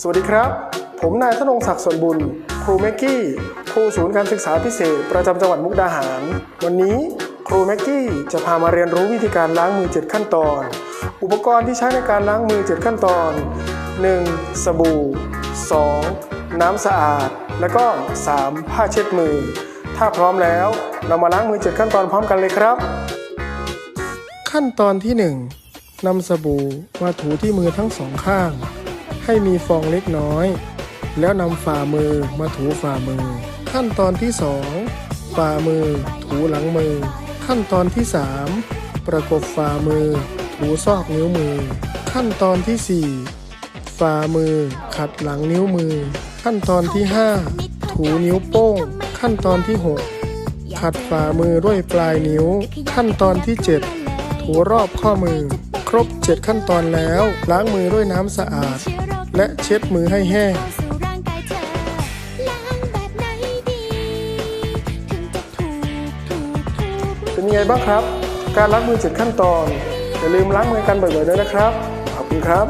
สวัสดีครับ ผมนายธนงศักดิ์สนบุญ ครูแม็กกี้ ครูศูนย์การศึกษาพิเศษ ประจำจังหวัดมุกดาหาร วันนี้ครูแม็กกี้จะพามาเรียนรู้วิธีการล้างมือ 7 ขั้นตอน อุปกรณ์ที่ใช้ในการล้างมือ 7 ขั้นตอน 1. สบู่ 2. น้ำสะอาด และก็ 3. ผ้าเช็ดมือ ถ้าพร้อมแล้วเรามาล้างมือ 7 ขั้นตอนพร้อมกันเลยครับ ขั้นตอนที่ 1นำสบู่มาถูที่มือทั้งสองข้าง ให้มีฟองเล็กน้อย แล้วนำฝ่ามือมาถูฝ่ามือ ขั้นตอนที่ 2 ฝ่ามือ ถูหลังมือ ขั้นตอนที่ 3 ประกบฝ่ามือ ถูซอกนิ้วมือ ขั้นตอนที่ 4 ฝ่ามือ ขัดหลังนิ้วมือ ขั้นตอนที่ 5 ถูนิ้วโป้ง ขั้นตอนที่ 6 ขัดฝ่ามือด้วยปลายนิ้ว ขั้นตอนที่ 7 ถูรอบข้อมือ ครบ 7 ขั้นตอนแล้ว ล้างมือด้วยน้ำสะอาด และเช็ดมือให้แห้งสู่ร่างกายเธอล้างแบบไหนดีถึงจะถูกถูกถูกเป็นยังไงบ้างครับ การล้างมือ7ขั้นตอนอย่าลืมล้างมือกันบ่อยๆด้วยนะครับ ขอบคุณครับ